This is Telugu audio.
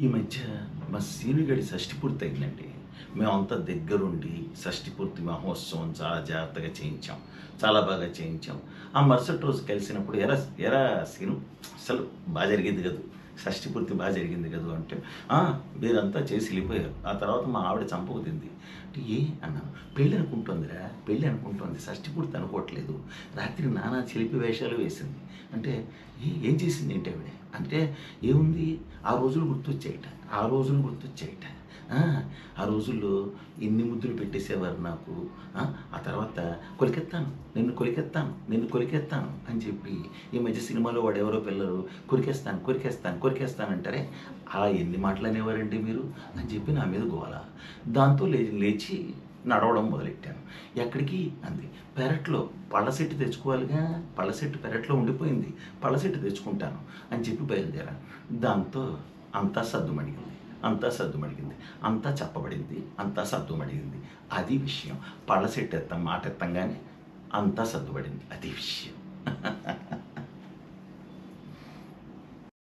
ఈ మధ్య మా సీనుగడి షష్ఠి పూర్తి అయిందండి. మేమంతా దగ్గరుండి షష్ఠి పూర్తి మహోత్సవం చాలా జాగ్రత్తగా చేయించాం. చాలా బాగా చేయించాం. ఆ మరుసటి రోజు కలిసినప్పుడు ఎరా ఎరా సీను అసలు బాగా జరిగింది కదా? షష్ఠి పూర్తి బాగా జరిగింది కదా అంటే మీరంతా చేసి వెళ్ళిపోయారు. ఆ తర్వాత మా ఆవిడ చంపకు తింది. అంటే ఏ? అన్నాను. పెళ్ళి అనుకుంటుందిరా పెళ్ళి అనుకుంటుంది. షష్ఠి పూర్తి అనుకోవట్లేదు. రాత్రి నానా చిలిపి వేషాలు వేసింది. అంటే "ఏ, ఏం చేసింది? ఏంటి ఆవిడ అంటే ఏముంది? ఆ రోజులు గుర్తొచ్చాయట. ఆ రోజులు గుర్తొచ్చాయట. ఆ, రోజుల్లో ఇన్ని ముద్దులు పెట్టేసేవారు నాకు. ఆ, తర్వాత కొలికెత్తాను నిన్ను కొలికెత్తాను నిన్ను కొలికెత్తాను అని చెప్పి ఈ మధ్య సినిమాలో వాడు ఎవరో పిల్లలు కొరికేస్తాను కొరికేస్తాను కొరికేస్తాను అంటారే అలా ఎన్ని మాటలు అనేవారండి మీరు? అని చెప్పి నా మీద గోల. దాంతో లేచి లేచి నడవడం మొదలెట్టాను. ఎక్కడికి? అంది. పెరట్లో పళ్ళ సెట్టు తెచ్చుకోవాలిగా? పళ్ళ సెట్టు పెరట్లో ఉండిపోయింది. పళ్ళ సెట్టు తెచ్చుకుంటాను అని చెప్పి బయలుదేరాను. దాంతో అంతా సద్దుమణిగింది అంతా సర్దుమడిగింది అంతా చెప్పబడింది. అంతా సర్దుమడిగింది అది విషయం. పళ్ళ సెట్టు ఎత్తాం మాట ఎత్తంగానే అంతా సర్దుబడింది. అది విషయం.